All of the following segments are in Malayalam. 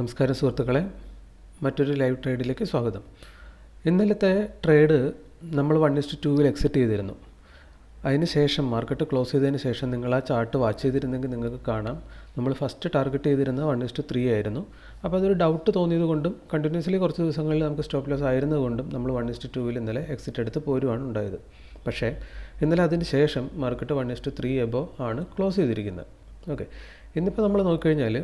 നമസ്കാരം സുഹൃത്തുക്കളെ മറ്റൊരു ലൈവ് ട്രേഡിലേക്ക് സ്വാഗതം. ഇന്നലത്തെ ട്രേഡ് നമ്മൾ വൺ ഇസ്റ്റ് ടൂവിൽ എക്സിറ്റ് ചെയ്തിരുന്നു. അതിന് ശേഷം മാർക്കറ്റ് ക്ലോസ് ചെയ്തതിന് ശേഷം നിങ്ങൾ ആ ചാർട്ട് വാച്ച് ചെയ്തിരുന്നെങ്കിൽ നിങ്ങൾക്ക് കാണാം. നമ്മൾ ഫസ്റ്റ് ടാർഗറ്റ് ചെയ്തിരുന്നത് വൺ ഇസ്റ്റ് ത്രീ ആയിരുന്നു. അപ്പോൾ അതൊരു ഡൗട്ട് തോന്നിയത് കൊണ്ടും കണ്ടിന്യൂസ്ലി കുറച്ച് ദിവസങ്ങളിൽ നമുക്ക് സ്റ്റോപ്പ് ലോസ് ആയിരുന്നതുകൊണ്ടും നമ്മൾ വൺ ഇസ്റ്റ് ടൂവിൽ ഇന്നലെ എക്സിറ്റ് എടുത്ത് പോരുവാണ് ഉണ്ടായത്. പക്ഷേ ഇന്നലെ അതിന് ശേഷം market one is to three above ആണ് ക്ലോസ് ചെയ്തിരിക്കുന്നത്. ഓക്കെ. ഇന്നിപ്പോൾ നമ്മൾ നോക്കിക്കഴിഞ്ഞാൽ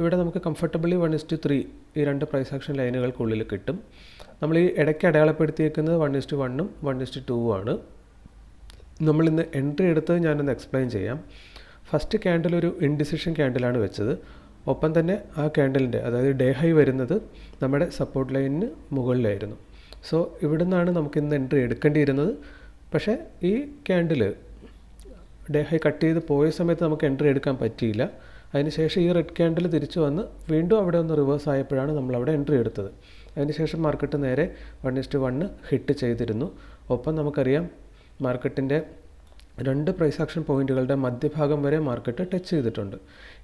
ഇവിടെ നമുക്ക് കംഫർട്ടബിളി വൺ ഇസ്റ്റു ത്രീ ഈ രണ്ട് പ്രൈസ് ആക്ഷൻ ലൈനുകൾക്കുള്ളിൽ കിട്ടും. നമ്മൾ ഈ ഇടയ്ക്ക് അടയാളപ്പെടുത്തിയേക്കുന്നത് വൺ ഇസ്റ്റു വണ്ണും വൺ ഇസ്റ്റു ടൂവും ആണ്. നമ്മളിന്ന് എൻട്രി എടുത്തത് ഞാനൊന്ന് എക്സ്പ്ലെയിൻ ചെയ്യാം. ഫസ്റ്റ് ക്യാൻഡിൽ ഒരു ഇൻഡിസിഷൻ ക്യാൻഡിലാണ് വെച്ചത്. ഒപ്പം തന്നെ ആ ക്യാൻഡലിന്റെ അതായത് ഡേ ഹൈ വരുന്നത് നമ്മുടെ സപ്പോർട്ട് ലൈനിന് മുകളിലായിരുന്നു. സോ ഇവിടെ നിന്നാണ് നമുക്ക് ഇന്ന് എൻട്രി എടുക്കേണ്ടിയിരുന്നത്. പക്ഷേ ഈ ക്യാൻഡിൽ ഡേ ഹൈ കട്ട് ചെയ്ത് പോയ സമയത്ത് നമുക്ക് എൻട്രി എടുക്കാൻ പറ്റിയില്ല. അതിനുശേഷം ഈ റെഡ് ക്യാൻഡിൽ തിരിച്ചു വന്ന് വീണ്ടും അവിടെ ഒന്ന് റിവേഴ്സ് ആയപ്പോഴാണ് നമ്മൾ അവിടെ എൻട്രി എടുത്തത്. അതിനുശേഷം മാർക്കറ്റ് നേരെ വൺ ഇസ്റ്റ് വണ്ണ് ഹിറ്റ് ചെയ്തിരുന്നു. ഒപ്പം നമുക്കറിയാം മാർക്കറ്റിന്റെ രണ്ട് പ്രൈസ് ആക്ഷൻ പോയിന്റുകളുടെ മധ്യഭാഗം വരെ മാർക്കറ്റ് ടച്ച് ചെയ്തിട്ടുണ്ട്.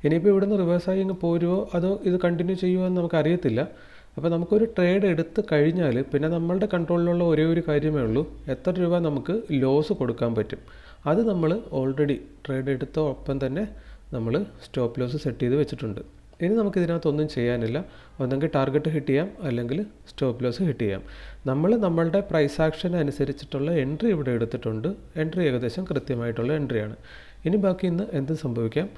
ഇനിയിപ്പോൾ ഇവിടുന്ന് റിവേഴ്സായി ഇങ്ങ് പോരുമോ അതോ ഇത് കണ്ടിന്യൂ ചെയ്യുമോ എന്ന് നമുക്കറിയത്തില്ല. അപ്പോൾ നമുക്കൊരു ട്രേഡ് എടുത്ത് കഴിഞ്ഞാൽ പിന്നെ നമ്മളുടെ കൺട്രോളിലുള്ള ഒരേ ഒരു കാര്യമേ ഉള്ളൂ. എത്ര രൂപ നമുക്ക് ലോസ് കൊടുക്കാൻ പറ്റും? അത് നമ്മൾ ഓൾറെഡി ട്രേഡ് എടുത്ത ഒപ്പം തന്നെ നമ്മൾ സ്റ്റോപ്പ് ലോസ് സെറ്റ് ചെയ്ത് വെച്ചിട്ടുണ്ട്. ഇനി നമുക്ക് ഇതിനകത്തൊന്നും ചെയ്യാനില്ല. ഒന്നെങ്കിൽ ടാർഗറ്റ് ഹിറ്റ് ചെയ്യാം അല്ലെങ്കിൽ സ്റ്റോപ്പ് ലോസ് ഹിറ്റ് ചെയ്യാം. നമ്മൾ നമ്മളുടെ പ്രൈസ് ആക്ഷൻ അനുസരിച്ചിട്ടുള്ള എൻട്രി ഇവിടെ എടുത്തിട്ടുണ്ട്. എൻട്രി ഏകദേശം കൃത്യമായിട്ടുള്ള എൻട്രിയാണ് ഇനി ബാക്കി ഇന്ന് എന്ത് സംഭവിക്കാം?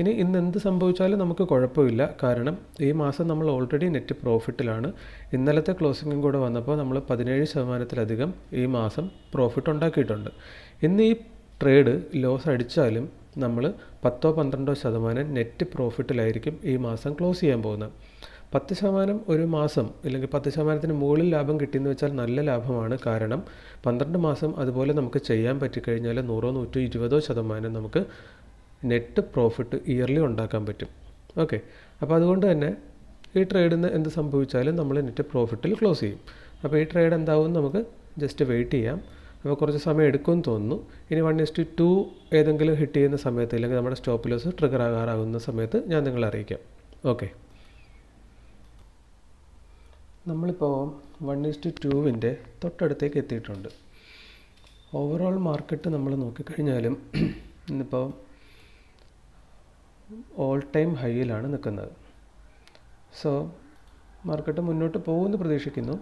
ഇനി ഇന്ന് എന്ത് സംഭവിച്ചാലും നമുക്ക് കുഴപ്പമില്ല. കാരണം ഈ മാസം നമ്മൾ ഓൾറെഡി നെറ്റ് പ്രോഫിറ്റിലാണ് ഇന്നലത്തെ ക്ലോസിംഗും കൂടെ വന്നപ്പോൾ നമ്മൾ പതിനേഴ് ശതമാനത്തിലധികം ഈ മാസം പ്രോഫിറ്റ് ഉണ്ടാക്കിയിട്ടുണ്ട്. ഇന്ന് ഈ ട്രേഡ് ലോസ് അടിച്ചാലും നമ്മൾ പത്തോ പന്ത്രണ്ടോ ശതമാനം നെറ്റ് പ്രോഫിറ്റിലായിരിക്കും ഈ മാസം ക്ലോസ് ചെയ്യാൻ പോകുന്നത്. പത്ത് ശതമാനം ഒരു മാസം ഇല്ലെങ്കിൽ പത്ത് ശതമാനത്തിന് മുകളിൽ ലാഭം കിട്ടിയെന്ന് വെച്ചാൽ നല്ല ലാഭമാണ്. കാരണം പന്ത്രണ്ട് മാസം അതുപോലെ നമുക്ക് ചെയ്യാൻ പറ്റിക്കഴിഞ്ഞാൽ നൂറോ നൂറ്റോ ഇരുപതോ ശതമാനം നമുക്ക് നെറ്റ് പ്രോഫിറ്റ് ഇയർലി ഉണ്ടാക്കാൻ പറ്റും. ഓക്കെ. അപ്പോൾ അതുകൊണ്ട് തന്നെ ഈ ട്രേഡിന് എന്ത് സംഭവിച്ചാലും നമ്മൾ നെറ്റ് പ്രോഫിറ്റിൽ ക്ലോസ് ചെയ്യും. അപ്പോൾ ഈ ട്രേഡ് എന്താവും? നമുക്ക് ജസ്റ്റ് വെയിറ്റ് ചെയ്യാം. അപ്പോൾ കുറച്ച് സമയം എടുക്കുമെന്ന് തോന്നുന്നു. ഇനി വൺ ഇസ്റ്റ് ടു ഏതെങ്കിലും ഹിറ്റ് ചെയ്യുന്ന സമയത്ത് അല്ലെങ്കിൽ നമ്മുടെ സ്റ്റോപ്പ് ലോസ് ട്രിഗർ ആകാറാകുന്ന സമയത്ത് ഞാൻ നിങ്ങളെ അറിയിക്കാം. ഓക്കെ നമ്മളിപ്പോൾ വൺ ഇസ്റ്റ് ടുവിന്റെ തൊട്ടടുത്തേക്ക് എത്തിയിട്ടുണ്ട്. ഓവറോൾ മാർക്കറ്റ് നമ്മൾ നോക്കിക്കഴിഞ്ഞാലും ഇന്നിപ്പോൾ ഓൾ ടൈം ഹൈയിലാണ് നിൽക്കുന്നത്. സോ മാർക്കറ്റ് മുന്നോട്ട് പോകുമെന്ന് പ്രതീക്ഷിക്കുന്നു.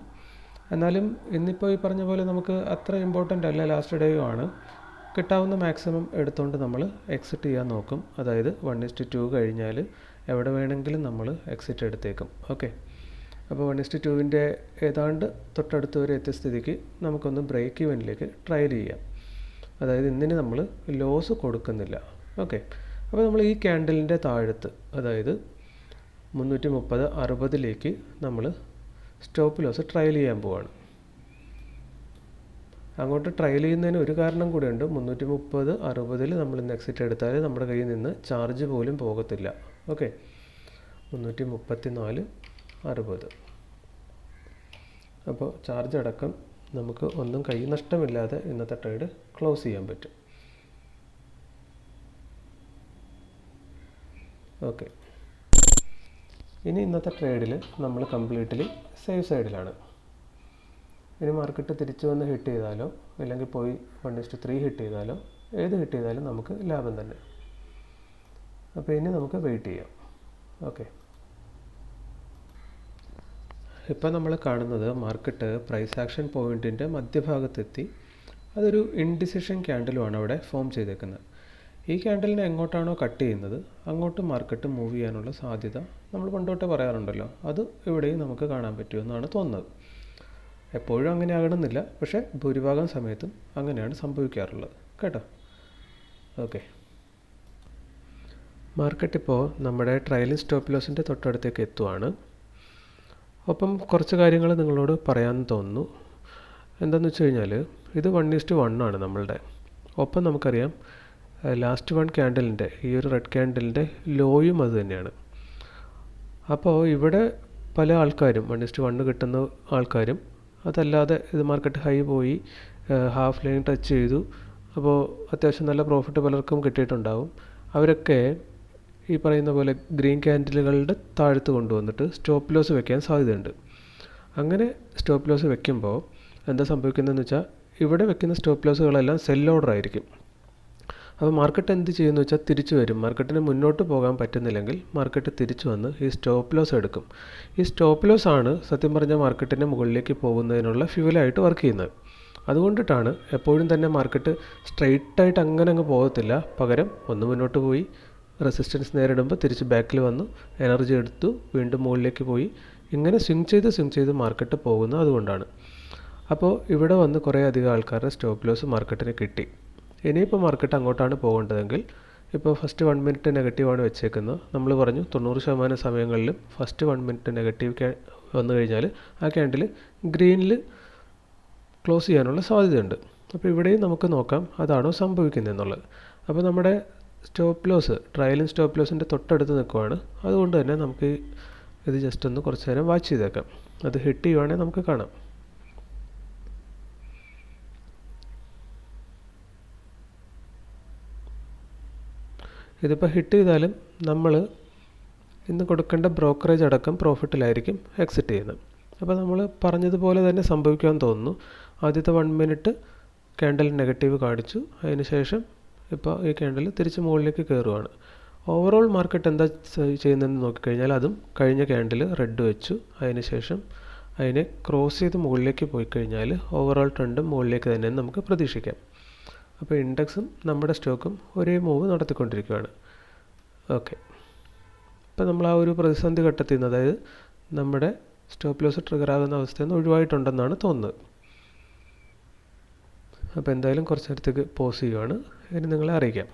എന്നാലും ഇന്നിപ്പോൾ ഈ പറഞ്ഞ പോലെ നമുക്ക് അത്ര ഇമ്പോർട്ടന്റ് അല്ല ലാസ്റ്റ് ഡേയും ആണ്. കിട്ടാവുന്ന മാക്സിമം എടുത്തുകൊണ്ട് നമ്മൾ എക്സിറ്റ് ചെയ്യാൻ നോക്കും. അതായത് വൺ ഇസ്റ്റ് ടു കഴിഞ്ഞാൽ എവിടെ വേണമെങ്കിലും നമ്മൾ എക്സിറ്റ് എടുത്തേക്കും. ഓക്കെ അപ്പോൾ വൺ ഇസ്റ്റ് ടുവിന്റെ ഏതാണ്ട് തൊട്ടടുത്ത് വരെ എത്തിയ സ്ഥിതിക്ക് നമുക്കൊന്ന് ബ്രേക്ക് ഇവനിലേക്ക് ട്രയൽ ചെയ്യാം. അതായത് ഇന്നിന് നമ്മൾ ലോസ് കൊടുക്കുന്നില്ല. ഓക്കെ അപ്പോൾ നമ്മൾ ഈ ക്യാൻഡലിന്റെ താഴത്ത് അതായത് മുന്നൂറ്റി മുപ്പത് അറുപതിലേക്ക് നമ്മൾ സ്റ്റോപ്പ് ലോസ് ട്രയൽ ചെയ്യാൻ പോവാണ്. അങ്ങോട്ട് ട്രയൽ ചെയ്യുന്നതിന് ഒരു കാരണം കൂടെയുണ്ട് മുന്നൂറ്റി മുപ്പത് അറുപതിൽ നമ്മൾ ഇന്ന് എക്സിറ്റ് എടുത്താൽ നമ്മുടെ കയ്യിൽ നിന്ന് ചാർജ് പോലും പോകത്തില്ല. ഓക്കെ മുന്നൂറ്റി മുപ്പത്തി നാല് അറുപത്. അപ്പോൾ ചാർജ് അടക്കം നമുക്ക് ഒന്നും കൈ നഷ്ടമില്ലാതെ ഇന്നത്തെ ട്രേഡ് ക്ലോസ് ചെയ്യാൻ പറ്റും. ഓക്കെ ഇനി ഇന്നത്തെ ട്രേഡിൽ നമ്മൾ കംപ്ലീറ്റ്ലി സേഫ് സൈഡിലാണ് ഇനി മാർക്കറ്റ് തിരിച്ചു വന്ന് ഹിറ്റ് ചെയ്താലോ അല്ലെങ്കിൽ പോയി വൺ ഇസ്റ്റ് ത്രീ ഹിറ്റ് ചെയ്താലോ ഏത് ഹിറ്റ് ചെയ്താലും നമുക്ക് ലാഭം തന്നെ. അപ്പോൾ ഇനി നമുക്ക് വെയിറ്റ് ചെയ്യാം. ഓക്കെ ഇപ്പോൾ നമ്മൾ കാണുന്നത് മാർക്കറ്റ് പ്രൈസ് ആക്ഷൻ പോയിന്റിന്റെ മധ്യഭാഗത്തെത്തി. അതൊരു ഇൻഡിസിഷൻ ക്യാൻഡലുമാണ് അവിടെ ഫോം ചെയ്തേക്കുന്നത്. ഈ ക്യാൻഡലിനെ എങ്ങോട്ടാണോ കട്ട് ചെയ്യുന്നത് അങ്ങോട്ട് മാർക്കറ്റ് മൂവ് ചെയ്യാനുള്ള സാധ്യത നമ്മൾ പണ്ടോട്ടേ പറയാറുണ്ടല്ലോ അത് ഇവിടെയും നമുക്ക് കാണാൻ പറ്റുമെന്നാണ് തോന്നുന്നത്. എപ്പോഴും അങ്ങനെ ആകണമെന്നില്ല പക്ഷേ ഭൂരിഭാഗം സമയത്തും അങ്ങനെയാണ് സംഭവിക്കാറുള്ളത്. കേട്ടോ? ഓക്കെ. മാർക്കറ്റ് ഇപ്പോൾ നമ്മുടെ ട്രയലിംഗ് സ്റ്റോപ്പ് ലോസിന്റെ തൊട്ടടുത്തേക്ക് എത്തുവാണ്. ഒപ്പം കുറച്ച് കാര്യങ്ങൾ നിങ്ങളോട് പറയാമെന്ന് തോന്നുന്നു. എന്താണെന്ന് വെച്ച് കഴിഞ്ഞാൽ ഇത് വൺ ഈസ്റ്റ് വൺ ആണ് നമ്മളുടെ. ഒപ്പം നമുക്കറിയാം ലാസ്റ്റ് വൺ ക്യാൻഡലിന്റെ ഈ ഒരു റെഡ് ക്യാൻഡലിന്റെ ലോയും അത് തന്നെയാണ്. അപ്പോൾ ഇവിടെ പല ആൾക്കാരും വൺ ഇസ്റ്റ് വണ്ണ് കിട്ടുന്ന ആൾക്കാരും അതല്ലാതെ ഇത് മാർക്കറ്റ് ഹൈ പോയി ഹാഫ് ലൈൻ ടച്ച് ചെയ്തു. അപ്പോൾ അത്യാവശ്യം നല്ല പ്രോഫിറ്റ് പലർക്കും കിട്ടിയിട്ടുണ്ടാവും. അവരൊക്കെ ഈ പറയുന്ന പോലെ ഗ്രീൻ ക്യാൻഡിലുകളുടെ താഴത്ത് കൊണ്ടുവന്നിട്ട് സ്റ്റോപ്പ് ലോസ് വെക്കാൻ സാധ്യതയുണ്ട്. അങ്ങനെ സ്റ്റോപ്പ് ലോസ് വെക്കുമ്പോൾ എന്താ സംഭവിക്കുന്നതെന്ന് വെച്ചാൽ ഇവിടെ വെക്കുന്ന സ്റ്റോപ്പ് ലോസുകളെല്ലാം സെൽ ഓർഡർ ആയിരിക്കും. അപ്പോൾ മാർക്കറ്റ് എന്ത് ചെയ്യുമെന്ന് വെച്ചാൽ തിരിച്ചു വരും. മാർക്കറ്റിന് മുന്നോട്ട് പോകാൻ പറ്റുന്നില്ലെങ്കിൽ മാർക്കറ്റ് തിരിച്ചു വന്ന് ഈ സ്റ്റോപ്പ് ലോസ് എടുക്കും. ഈ സ്റ്റോപ്പ് ലോസ് ആണ് സത്യം പറഞ്ഞാൽ മാർക്കറ്റിന്റെ മുകളിലേക്ക് പോകുന്നതിനുള്ള ഫ്യൂലായിട്ട് വർക്ക് ചെയ്യുന്നത്. അതുകൊണ്ടിട്ടാണ് എപ്പോഴും തന്നെ മാർക്കറ്റ് സ്ട്രെയിറ്റ് ആയിട്ട് അങ്ങനെ അങ്ങ് പോകത്തില്ല. പകരം ഒന്ന് മുന്നോട്ട് പോയി റെസിസ്റ്റൻസ് നേരിടുമ്പോൾ തിരിച്ച് ബാക്കിൽ വന്നു എനർജി എടുത്തു വീണ്ടും മുകളിലേക്ക് പോയി. ഇങ്ങനെ സ്വിങ് ചെയ്ത് സ്വിങ് ചെയ്ത് മാർക്കറ്റ് പോകുന്നത് അതുകൊണ്ടാണ്. അപ്പോൾ ഇവിടെ വന്ന് കുറേ അധികം ആൾക്കാരുടെ സ്റ്റോപ്പ് ലോസ് മാർക്കറ്റിന് കിട്ടി. ഇനിയിപ്പോൾ മാർക്കറ്റ് അങ്ങോട്ടാണ് പോകേണ്ടതെങ്കിൽ ഇപ്പോൾ ഫസ്റ്റ് വൺ മിനിറ്റ് നെഗറ്റീവാണ് വെച്ചേക്കുന്നത്. നമ്മൾ പറഞ്ഞു തൊണ്ണൂറ് ശതമാനം സമയങ്ങളിലും ഫസ്റ്റ് വൺ മിനിറ്റ് നെഗറ്റീവ് വന്നു കഴിഞ്ഞാൽ ആ ക്യാൻഡിൽ ഗ്രീനിൽ ക്ലോസ് ചെയ്യാനുള്ള സാധ്യതയുണ്ട്. അപ്പോൾ ഇവിടെയും നമുക്ക് നോക്കാം അതാണോ സംഭവിക്കുന്നത് എന്നുള്ളത് അപ്പോൾ നമ്മുടെ സ്റ്റോപ്പ് ലോസ് ട്രയലും സ്റ്റോപ്പ് ലോസിന്റെ തൊട്ടടുത്ത് നിൽക്കുവാണ്. അതുകൊണ്ട് തന്നെ നമുക്ക് ഇത് ജസ്റ്റ് ഒന്ന് കുറച്ച് നേരം വാച്ച് ചെയ്തേക്കാം. അത് ഹിറ്റ് ചെയ്യുവാണെങ്കിൽ നമുക്ക് കാണാം. ഇതിപ്പോൾ ഹിറ്റ് ചെയ്താലും നമ്മൾ ഇന്ന് കൊടുക്കേണ്ട ബ്രോക്കറേജ് അടക്കം പ്രോഫിറ്റിലായിരിക്കും എക്സിറ്റ് ചെയ്യുന്നത്. അപ്പോൾ നമ്മൾ പറഞ്ഞതുപോലെ തന്നെ സംഭവിക്കാൻ തോന്നുന്നു. ആദ്യത്തെ വൺ മിനിറ്റ് ക്യാൻഡൽ നെഗറ്റീവ് കാണിച്ചു. അതിന് ശേഷം ഇപ്പോൾ ഈ ക്യാൻഡൽ തിരിച്ച് മുകളിലേക്ക് കയറുവാണ് ഓവറോൾ മാർക്കറ്റ് എന്താ ചെയ്യുന്നതെന്ന് നോക്കിക്കഴിഞ്ഞാൽ അതും കഴിഞ്ഞ ക്യാൻഡിൽ റെഡ് വെച്ചു. അതിന് ശേഷം അതിനെ ക്രോസ് ചെയ്ത് മുകളിലേക്ക് പോയി കഴിഞ്ഞാൽ ഓവറോൾ ട്രെൻഡ് മുകളിലേക്ക് തന്നെ നമുക്ക് പ്രതീക്ഷിക്കാം. അപ്പോൾ ഇൻഡെക്സും നമ്മുടെ സ്റ്റോക്കും ഒരേ മൂവ് നടത്തിക്കൊണ്ടിരിക്കുകയാണ്. ഓക്കെ. അപ്പോൾ നമ്മൾ ആ ഒരു പ്രതിസന്ധി ഘട്ടത്തിൽ നിന്ന് അതായത് നമ്മുടെ സ്റ്റോപ്പ് ലോസ് ട്രിഗർ ആകുന്ന അവസ്ഥയിൽ നിന്ന് ഒഴിവായിട്ടുണ്ടെന്നാണ് തോന്നുന്നത്. അപ്പോൾ എന്തായാലും കുറച്ച് നേരത്തേക്ക് പോസ് ചെയ്യുവാണ്. ഇനി നിങ്ങളെ അറിയിക്കാം.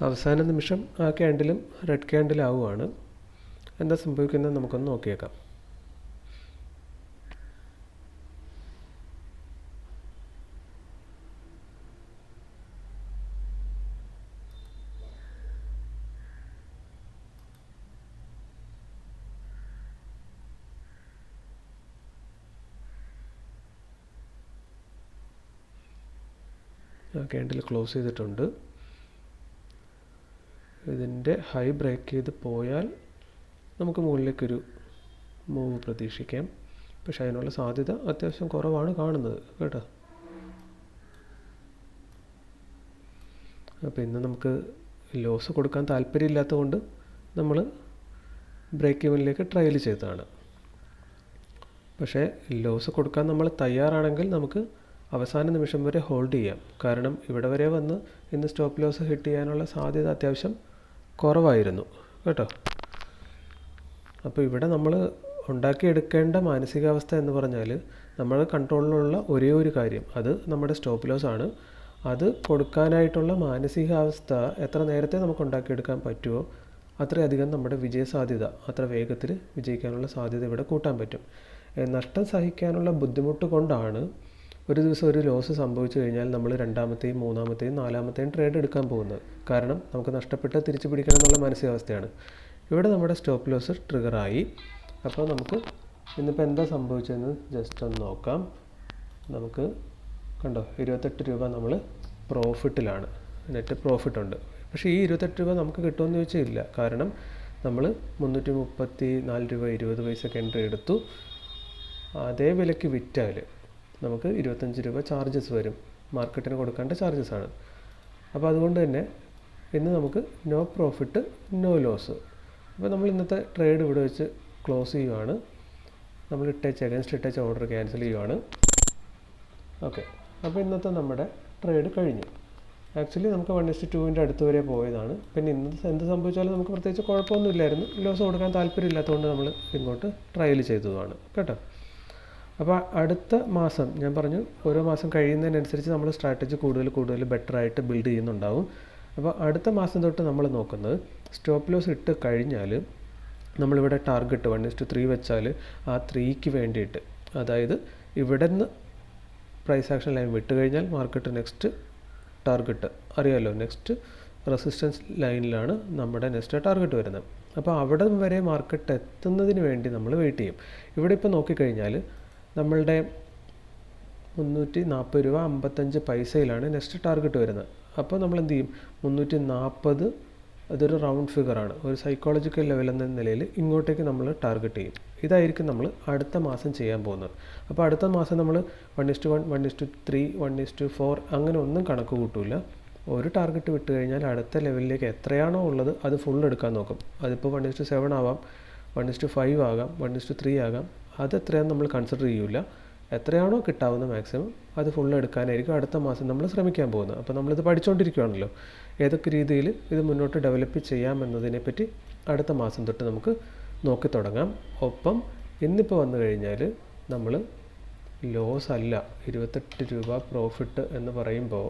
അവസാന നിമിഷം ആ ക്യാൻഡിലും റെഡ് ക്യാൻഡിലാവുകയാണ് എന്താ സംഭവിക്കുന്നത് നമുക്കൊന്ന് നോക്കിയേക്കാം. ക്യാൻഡിൽ ക്ലോസ് ചെയ്തിട്ടുണ്ട്. ഇതിന്റെ ഹൈ ബ്രേക്ക് ചെയ്ത് പോയാൽ നമുക്ക് മുകളിലേക്കൊരു മൂവ് പ്രതീക്ഷിക്കാം. പക്ഷെ അതിനുള്ള സാധ്യത അത്യാവശ്യം കുറവാണ് കാണുന്നത് കേട്ടോ. അപ്പോൾ ഇന്ന് നമുക്ക് ലോസ് കൊടുക്കാൻ താല്പര്യമില്ലാത്തതുകൊണ്ട് നമ്മൾ ബ്രേക്ക് ഇവനിലേക്ക് ട്രയൽ ചെയ്തതാണ്. പക്ഷേ ലോസ് കൊടുക്കാൻ നമ്മൾ തയ്യാറാണെങ്കിൽ നമുക്ക് അവസാന നിമിഷം വരെ ഹോൾഡ് ചെയ്യാം. കാരണം ഇവിടെ വരെ വന്ന് ഇന്ന് സ്റ്റോപ്പ് ലോസ് ഹിറ്റ് ചെയ്യാനുള്ള സാധ്യത അത്യാവശ്യം കുറവായിരുന്നു. കേട്ടോ? അപ്പോൾ ഇവിടെ നമ്മൾ ഉണ്ടാക്കിയെടുക്കേണ്ട മാനസികാവസ്ഥ എന്ന് പറഞ്ഞാൽ നമ്മൾ കൺട്രോളിലുള്ള ഒരേ ഒരു കാര്യം. അത് നമ്മുടെ സ്റ്റോപ്പ് ലോസ് ആണ്. അത് കൊടുക്കാനായിട്ടുള്ള മാനസികാവസ്ഥ എത്ര നേരത്തെ നമുക്ക് ഉണ്ടാക്കിയെടുക്കാൻ പറ്റുമോ അത്രയധികം നമ്മുടെ വിജയ സാധ്യത അത്ര വേഗത്തിൽ വിജയിക്കാനുള്ള സാധ്യത ഇവിടെ കൂട്ടാൻ പറ്റും. നഷ്ടം സഹിക്കാനുള്ള ബുദ്ധിമുട്ട് കൊണ്ടാണ് ഒരു ദിവസം ഒരു ലോസ് സംഭവിച്ചു കഴിഞ്ഞാൽ നമ്മൾ രണ്ടാമത്തെയും മൂന്നാമത്തെയും നാലാമത്തെയും ട്രേഡ് എടുക്കാൻ പോകുന്നത്. കാരണം നമുക്ക് നഷ്ടപ്പെട്ട് തിരിച്ചു പിടിക്കണം എന്നുള്ള മാനസികാവസ്ഥയാണ്. ഇവിടെ നമ്മുടെ സ്റ്റോപ്പ് ലോസ് ട്രിഗറായി അപ്പോൾ നമുക്ക് ഇന്നിപ്പോൾ എന്താ സംഭവിച്ചതെന്ന് ജസ്റ്റ് ഒന്ന് നോക്കാം. നമുക്ക് കണ്ടോ ഇരുപത്തെട്ട് രൂപ നമ്മൾ പ്രോഫിറ്റിലാണ് നെറ്റ് പ്രോഫിറ്റ് ഉണ്ട്. പക്ഷേ ഈ ഇരുപത്തെട്ട് രൂപ നമുക്ക് കിട്ടുമെന്ന് ചോദിച്ചാൽ ഇല്ല കാരണം നമ്മൾ മുന്നൂറ്റി മുപ്പത്തി നാല് രൂപ ഇരുപത് പൈസ എൻട്രി എടുത്തു. അതേ വിലയ്ക്ക് വിറ്റാൽ നമുക്ക് ഇരുപത്തഞ്ച് രൂപ ചാർജസ് വരും. മാർക്കറ്റിന് കൊടുക്കേണ്ട ചാർജസ് ആണ്. അപ്പോൾ അതുകൊണ്ട് തന്നെ ഇന്ന് നമുക്ക് നോ പ്രോഫിറ്റ് നോ ലോസ് അപ്പോൾ നമ്മൾ ഇന്നത്തെ ട്രേഡ് ഇവിടെ വെച്ച് ക്ലോസ് ചെയ്യുവാണ്. നമ്മൾ ഇട്ടേച്ച് അഗൻസ്റ്റ് ഇട്ടേച്ച് ഓർഡർ ക്യാൻസൽ ചെയ്യുവാണ്. ഓക്കെ അപ്പോൾ ഇന്നത്തെ നമ്മുടെ ട്രേഡ് കഴിഞ്ഞു. ആക്ച്വലി നമുക്ക് വൺ ഇസ്റ്റ് ടുവിന്റെ അടുത്ത് വരെ പോയതാണ്. പിന്നെ ഇന്ന് എന്ത് സംഭവിച്ചാലും നമുക്ക് പ്രത്യേകിച്ച് കുഴപ്പമൊന്നുമില്ലായിരുന്നു. ലോസ് കൊടുക്കാൻ താല്പര്യമില്ലാത്തതുകൊണ്ട് നമ്മൾ ഇങ്ങോട്ട് ട്രയൽ ചെയ്തതാണ് കേട്ടോ? അപ്പോൾ അടുത്ത മാസം ഞാൻ പറഞ്ഞു ഓരോ മാസം കഴിയുന്നതിനനുസരിച്ച് നമ്മൾ സ്ട്രാറ്റജി കൂടുതൽ കൂടുതൽ ബെറ്റർ ആയിട്ട് ബിൽഡ് ചെയ്യുന്നുണ്ടാവും. അപ്പോൾ അടുത്ത മാസം തൊട്ട് നമ്മൾ നോക്കുന്നത് സ്റ്റോപ്പ് ലോസ് ഇട്ട് കഴിഞ്ഞാൽ നമ്മളിവിടെ ടാർഗറ്റ് വൺ ഇസ്റ്റ് ത്രീ വെച്ചാൽ ആ ത്രീക്ക് വേണ്ടിയിട്ട് അതായത് ഇവിടെ നിന്ന് പ്രൈസ് ആക്ഷൻ ലൈൻ വിട്ട് കഴിഞ്ഞാൽ മാർക്കറ്റ് നെക്സ്റ്റ് ടാർഗറ്റ് അറിയാമല്ലോ നെക്സ്റ്റ് റെസിസ്റ്റൻസ് ലൈനിലാണ് നമ്മുടെ നെക്സ്റ്റ് ടാർഗറ്റ് വരുന്നത്. അപ്പോൾ അവിടെ വരെ മാർക്കറ്റ് എത്തുന്നതിന് വേണ്ടി നമ്മൾ വെയിറ്റ് ചെയ്യും. ഇവിടെ ഇപ്പോൾ നോക്കിക്കഴിഞ്ഞാൽ നമ്മളുടെ മുന്നൂറ്റി നാൽപ്പത് രൂപ അമ്പത്തഞ്ച് പൈസയിലാണ് നെക്സ്റ്റ് ടാർഗറ്റ് വരുന്നത്. അപ്പോൾ നമ്മൾ എന്ത് ചെയ്യും? മുന്നൂറ്റി നാൽപ്പത് അതൊരു റൗണ്ട് ഫിഗറാണ്. ഒരു സൈക്കോളജിക്കൽ ലെവൽ എന്ന നിലയിൽ ഇങ്ങോട്ടേക്ക് നമ്മൾ ടാർഗറ്റ് ചെയ്യും. ഇതായിരിക്കും നമ്മൾ അടുത്ത മാസം ചെയ്യാൻ പോകുന്നത്. അപ്പോൾ അടുത്ത മാസം നമ്മൾ one is to one one is to three one is to four അങ്ങനെ ഒന്നും കണക്ക് കൂട്ടില്ല ഒരു ടാർഗറ്റ് വിട്ട് കഴിഞ്ഞാൽ അടുത്ത ലെവലിലേക്ക് എത്രയാണോ ഉള്ളത് അത് ഫുൾ എടുക്കാൻ നോക്കും. അതിപ്പോൾ വൺ ഇസ്റ്റു സെവൻ ആവാം വൺ ഇസ്റ്റു ഫൈവ് ആകാം വൺ ഇസ്റ്റു ത്രീ ആകാം. അത് എത്രയാണെന്ന് നമ്മൾ കൺസിഡർ ചെയ്യില്ല എത്രയാണോ കിട്ടാവുന്ന മാക്സിമം അത് ഫുൾ എടുക്കാനായിരിക്കും അടുത്ത മാസം നമ്മൾ ശ്രമിക്കാൻ പോകുന്നത്. അപ്പോൾ നമ്മളിത് പഠിച്ചുകൊണ്ടിരിക്കുകയാണല്ലോ ഏതൊക്കെ രീതിയിൽ ഇത് മുന്നോട്ട് ഡെവലപ്പ് ചെയ്യാമെന്നതിനെപ്പറ്റി അടുത്ത മാസം തൊട്ട് നമുക്ക് നോക്കി തുടങ്ങാം. ഒപ്പം ഇന്നിപ്പോൾ വന്നു കഴിഞ്ഞാൽ നമ്മൾ ലോസ് അല്ല ഇരുപത്തെട്ട് രൂപ പ്രോഫിറ്റ് എന്ന് പറയുമ്പോൾ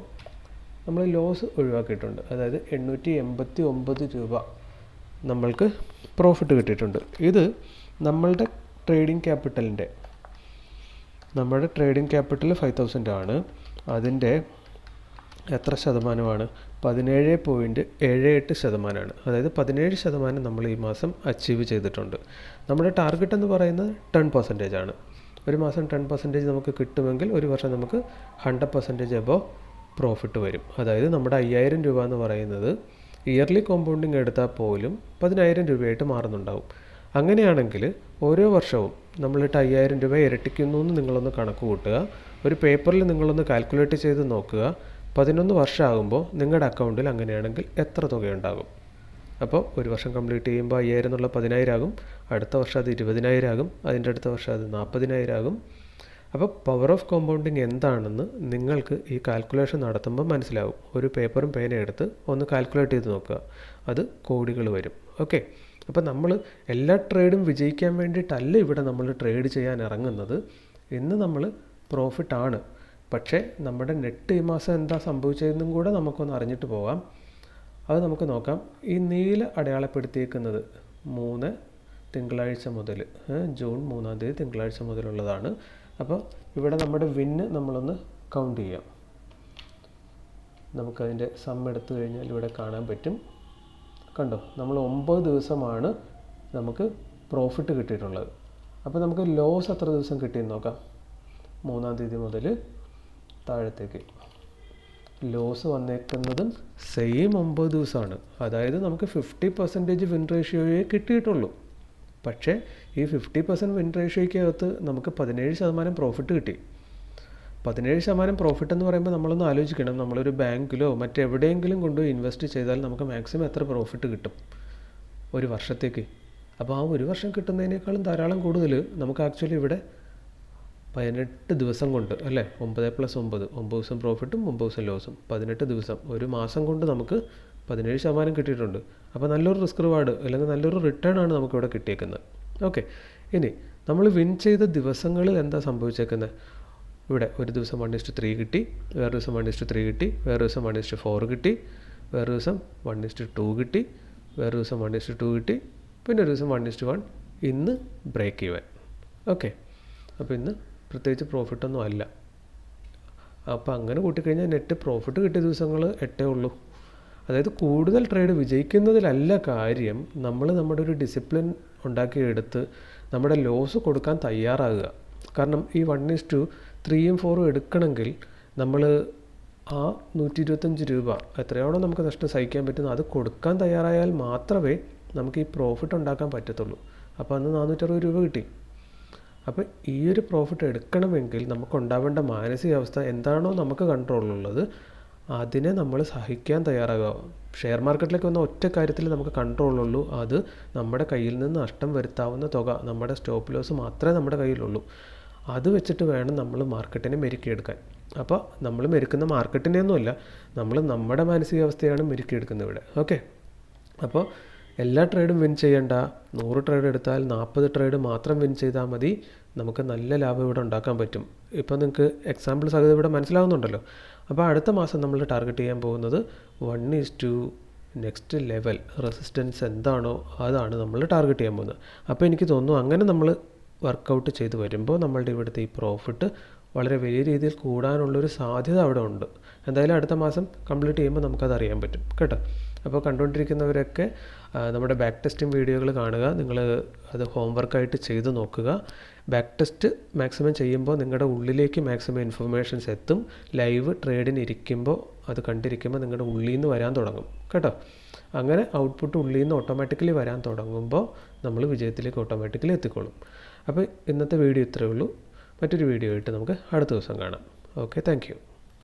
നമ്മൾ ലോസ് ഒഴിവാക്കിയിട്ടുണ്ട്. അതായത് എണ്ണൂറ്റി എൺപത്തി ഒമ്പത് രൂപ നമ്മൾക്ക് പ്രോഫിറ്റ് കിട്ടിയിട്ടുണ്ട്. ഇത് നമ്മളുടെ ട്രേഡിംഗ് ക്യാപിറ്റലിന്റെ നമ്മുടെ ട്രേഡിംഗ് ക്യാപിറ്റൽ ഫൈവ് തൗസൻഡ് ആണ്. അതിന്റെ എത്ര ശതമാനമാണ്? പതിനേഴ് പോയിന്റ് ഏഴ് എട്ട് ശതമാനമാണ്. അതായത് പതിനേഴ് ശതമാനം നമ്മൾ ഈ മാസം അച്ചീവ് ചെയ്തിട്ടുണ്ട്. നമ്മുടെ ടാർഗറ്റ് എന്ന് പറയുന്നത് ടെൻ പെർസെന്റേജ് ആണ്. ഒരു മാസം ടെൻ പെർസെന്റേജ് നമുക്ക് കിട്ടുമെങ്കിൽ ഒരു വർഷം നമുക്ക് ഹൺഡ്രഡ് പെർസെന്റേജ് എബോ പ്രോഫിറ്റ് വരും. അതായത് നമ്മുടെ അയ്യായിരം രൂപ എന്ന് പറയുന്നത് ഇയർലി കോമ്പൗണ്ടിങ് എടുത്താൽ പോലും പതിനായിരം രൂപയായിട്ട് മാറുന്നുണ്ടാവും. അങ്ങനെയാണെങ്കിൽ ഓരോ വർഷവും നമ്മളിട്ട് അയ്യായിരം രൂപ ഇരട്ടിക്കുന്നു എന്ന് നിങ്ങളൊന്ന് കണക്ക് കൂട്ടുക. ഒരു പേപ്പറിൽ നിങ്ങളൊന്ന് കാൽക്കുലേറ്റ് ചെയ്ത് നോക്കുക. പതിനൊന്ന് വർഷമാകുമ്പോൾ നിങ്ങളുടെ അക്കൗണ്ടിൽ അങ്ങനെയാണെങ്കിൽ എത്ര തുകയുണ്ടാകും? അപ്പോൾ ഒരു വർഷം കംപ്ലീറ്റ് ചെയ്യുമ്പോൾ അയ്യായിരം എന്നുള്ള പതിനായിരം ആകും അടുത്ത വർഷം അത് ഇരുപതിനായിരം ആകും അതിന്റെ അടുത്ത വർഷം അത് നാൽപ്പതിനായിരം ആകും അപ്പോൾ പവർ ഓഫ് കോമ്പൗണ്ടിങ് എന്താണെന്ന് നിങ്ങൾക്ക് ഈ കാൽക്കുലേഷൻ നടത്തുമ്പോൾ മനസ്സിലാവും. ഒരു പേപ്പറും പേനയും എടുത്ത് ഒന്ന് കാൽക്കുലേറ്റ് ചെയ്ത് നോക്കുക. അത് കോടികൾ വരും. ഓക്കെ അപ്പോൾ നമ്മൾ എല്ലാ ട്രേഡും വിജയിക്കാൻ വേണ്ടിയിട്ടല്ല ഇവിടെ നമ്മൾ ട്രേഡ് ചെയ്യാൻ ഇറങ്ങുന്നത്. ഇന്ന് നമ്മൾ പ്രോഫിറ്റ് ആണ്. പക്ഷേ നമ്മുടെ നെറ്റ് ഈ മാസം എന്താ സംഭവിച്ചതെന്നും കൂടെ നമുക്കൊന്ന് അറിഞ്ഞിട്ട് പോകാം. അത് നമുക്ക് നോക്കാം. ഈ നീല അടയാളപ്പെടുത്തിയേക്കുന്നത് മൂന്ന് തിങ്കളാഴ്ച മുതൽ ജൂൺ മൂന്നാം തീയതി തിങ്കളാഴ്ച മുതലുള്ളതാണ്. അപ്പോൾ ഇവിടെ നമ്മുടെ വിന്ന് നമ്മളൊന്ന് കൗണ്ട് ചെയ്യാം. നമുക്കതിന്റെ സം കഴിഞ്ഞാൽ ഇവിടെ കാണാൻ പറ്റും. കണ്ടോ നമ്മൾ ഒമ്പത് ദിവസമാണ് നമുക്ക് പ്രോഫിറ്റ് കിട്ടിയിട്ടുള്ളത്. അപ്പോൾ നമുക്ക് ലോസ് എത്ര ദിവസം കിട്ടിയെന്ന് നോക്കാം. മൂന്നാം തീയതി മുതൽ താഴത്തേക്ക്. ലോസ് വന്നേക്കുന്നതും സെയിം ഒമ്പത് ദിവസമാണ്. അതായത് നമുക്ക് ഫിഫ്റ്റി പെർസെന്റേജ് വിൻ റേഷ്യോയെ കിട്ടിയിട്ടുള്ളൂ. പക്ഷേ ഈ ഫിഫ്റ്റി പെർസെന്റ് വിൻ റേഷ്യോയ്ക്കകത്ത് നമുക്ക് പതിനേഴ് ശതമാനം പ്രോഫിറ്റ് കിട്ടി. പതിനേഴ് ശതമാനം പ്രോഫിറ്റ് എന്ന് പറയുമ്പോൾ നമ്മളൊന്ന് ആലോചിക്കണം. നമ്മളൊരു ബാങ്കിലോ മറ്റെവിടെയെങ്കിലും കൊണ്ടുപോയി ഇൻവെസ്റ്റ് ചെയ്താൽ നമുക്ക് മാക്സിമം എത്ര പ്രോഫിറ്റ് കിട്ടും ഒരു വർഷത്തേക്ക്? അപ്പോൾ ആ ഒരു വർഷം കിട്ടുന്നതിനേക്കാളും ധാരാളം കൂടുതൽ നമുക്ക് ആക്ച്വലി ഇവിടെ പതിനെട്ട് ദിവസം കൊണ്ട് അല്ലേ? ഒമ്പത് പ്ലസ് ഒമ്പത്. ഒമ്പത് ദിവസം പ്രോഫിറ്റും ഒമ്പത് ദിവസം ലോസും പതിനെട്ട് ദിവസം. ഒരു മാസം കൊണ്ട് നമുക്ക് പതിനേഴ് ശതമാനം കിട്ടിയിട്ടുണ്ട്. അപ്പോൾ നല്ലൊരു റിസ്ക് റിവാർഡ് അല്ലെങ്കിൽ നല്ലൊരു റിട്ടേൺ ആണ് നമുക്കിവിടെ കിട്ടിയേക്കുന്നത്. ഓക്കെ ഇനി നമ്മൾ വിൻ ചെയ്ത ദിവസങ്ങളിൽ എന്താ സംഭവിച്ചേക്കുന്നത് ഇവിടെ ഒരു ദിവസം വൺ ഇസ്റ്റു ത്രീ കിട്ടി വേറെ ദിവസം വൺ ഇസ്റ്റു ത്രീ കിട്ടി വേറെ ദിവസം വൺ ഇസ്റ്റു ഫോർ കിട്ടി വേറെ ദിവസം വൺ ഇസ്റ്റു ടു കിട്ടി വേറെ ദിവസം വൺ ഇസ്റ്റു ടു കിട്ടി പിന്നെ ഒരു ദിവസം വൺ ഇസ്റ്റു വൺ ഇന്ന് ബ്രേക്ക് ഈവൻ ഓക്കെ അപ്പോൾ ഇന്ന് പ്രത്യേകിച്ച് പ്രോഫിറ്റൊന്നും അല്ല. അപ്പോൾ അങ്ങനെ കൂട്ടിക്കഴിഞ്ഞാൽ നെറ്റ് പ്രോഫിറ്റ് കിട്ടിയ ദിവസങ്ങൾ എട്ടേ ഉള്ളൂ. അതായത് കൂടുതൽ ട്രേഡ് വിജയിക്കുന്നതിലല്ല കാര്യം നമ്മൾ നമ്മുടെ ഒരു ഡിസിപ്ലിൻ ഉണ്ടാക്കിയെടുത്ത് നമ്മുടെ ലോസ് കൊടുക്കാൻ തയ്യാറാകുക. കാരണം ഈ വൺ ഇസ് ടു ത്രീയും ഫോറും എടുക്കണമെങ്കിൽ നമ്മൾ ആ നൂറ്റി ഇരുപത്തഞ്ച് രൂപ എത്രയോളം നമുക്ക് നഷ്ടം സഹിക്കാൻ പറ്റുന്നത് അത് കൊടുക്കാൻ തയ്യാറായാൽ മാത്രമേ നമുക്ക് ഈ പ്രോഫിറ്റ് ഉണ്ടാക്കാൻ പറ്റത്തുള്ളൂ. അപ്പോൾ അന്ന് നാനൂറ്ററുപത് രൂപ കിട്ടി. അപ്പോൾ ഈ ഒരു പ്രോഫിറ്റ് എടുക്കണമെങ്കിൽ നമുക്ക് ഉണ്ടാവേണ്ട മാനസികാവസ്ഥ എന്താണോ നമുക്ക് കൺട്രോളിലുള്ളത് അതിനെ നമ്മൾ സഹിക്കാൻ തയ്യാറാകുക. ഷെയർ മാർക്കറ്റിലേക്ക് വന്ന ഒറ്റ കാര്യത്തിൽ നമുക്ക് കൺട്രോളുള്ളൂ അത് നമ്മുടെ കയ്യിൽ നിന്ന് നഷ്ടം വരുത്താവുന്ന തുക നമ്മുടെ സ്റ്റോപ്പ് ലോസ് മാത്രമേ നമ്മുടെ കയ്യിലുള്ളൂ. അത് വെച്ചിട്ട് വേണം നമ്മൾ മാർക്കറ്റിനെ മെരുക്കിയെടുക്കാൻ. അപ്പോൾ നമ്മൾ മെരുക്കുന്ന മാർക്കറ്റിനെയൊന്നുമല്ല നമ്മൾ നമ്മുടെ മാനസികാവസ്ഥയാണ് മെരുക്കിയെടുക്കുന്നത് ഇവിടെ. ഓക്കെ അപ്പോൾ എല്ലാ ട്രേഡും വിൻ ചെയ്യേണ്ട. നൂറ് ട്രേഡ് എടുത്താൽ നാൽപ്പത് ട്രേഡ് മാത്രം വിൻ ചെയ്താൽ മതി. നമുക്ക് നല്ല ലാഭം ഇവിടെ ഉണ്ടാക്കാൻ പറ്റും. ഇപ്പോൾ നിങ്ങൾക്ക് എക്സാമ്പിൾ സഹിതം ഇവിടെ മനസ്സിലാവുന്നുണ്ടല്ലോ. അപ്പോൾ അടുത്ത മാസം നമ്മൾ ടാർഗറ്റ് ചെയ്യാൻ പോകുന്നത് one is to next level resistance എന്താണോ അതാണ് നമ്മൾ ടാർഗറ്റ് ചെയ്യാൻ പോകുന്നത്. അപ്പോൾ എനിക്ക് തോന്നുന്നു അങ്ങനെ നമ്മൾ വർക്കൗട്ട് ചെയ്ത് വരുമ്പോൾ നമ്മളുടെ ഇവിടുത്തെ ഈ പ്രോഫിറ്റ് വളരെ വലിയ രീതിയിൽ കൂടാനുള്ളൊരു സാധ്യത അവിടെ ഉണ്ട്. എന്തായാലും അടുത്ത മാസം കംപ്ലീറ്റ് ചെയ്യുമ്പോൾ നമുക്കത് അറിയാൻ പറ്റും. കേട്ടോ? അപ്പോൾ കണ്ടുകൊണ്ടിരിക്കുന്നവരൊക്കെ നമ്മുടെ ബാക്ക് ടെസ്റ്റിംഗ് വീഡിയോകൾ കാണുക. നിങ്ങൾ അത് ഹോംവർക്കായിട്ട് ചെയ്ത് നോക്കുക. ബാക്ക് ടെസ്റ്റ് മാക്സിമം ചെയ്യുമ്പോൾ നിങ്ങളുടെ ഉള്ളിലേക്ക് മാക്സിമം ഇൻഫർമേഷൻസ് എത്തും. ലൈവ് ട്രേഡിന് ഇരിക്കുമ്പോൾ അത് കണ്ടിരിക്കുമ്പോൾ നിങ്ങളുടെ ഉള്ളിൽ നിന്ന് വരാൻ തുടങ്ങും. കേട്ടോ? അങ്ങനെ ഔട്ട്പുട്ട് ഉള്ളിൽ നിന്ന് ഓട്ടോമാറ്റിക്കലി വരാൻ തുടങ്ങുമ്പോൾ നമ്മൾ വിജയത്തിലേക്ക് ഓട്ടോമാറ്റിക്കലി എത്തിക്കോളും. അപ്പോൾ ഇന്നത്തെ വീഡിയോ ഇത്രയേ ഉള്ളൂ. മറ്റൊരു വീഡിയോ ആയിട്ട് നമുക്ക് അടുത്ത ദിവസം കാണാം. Okay thank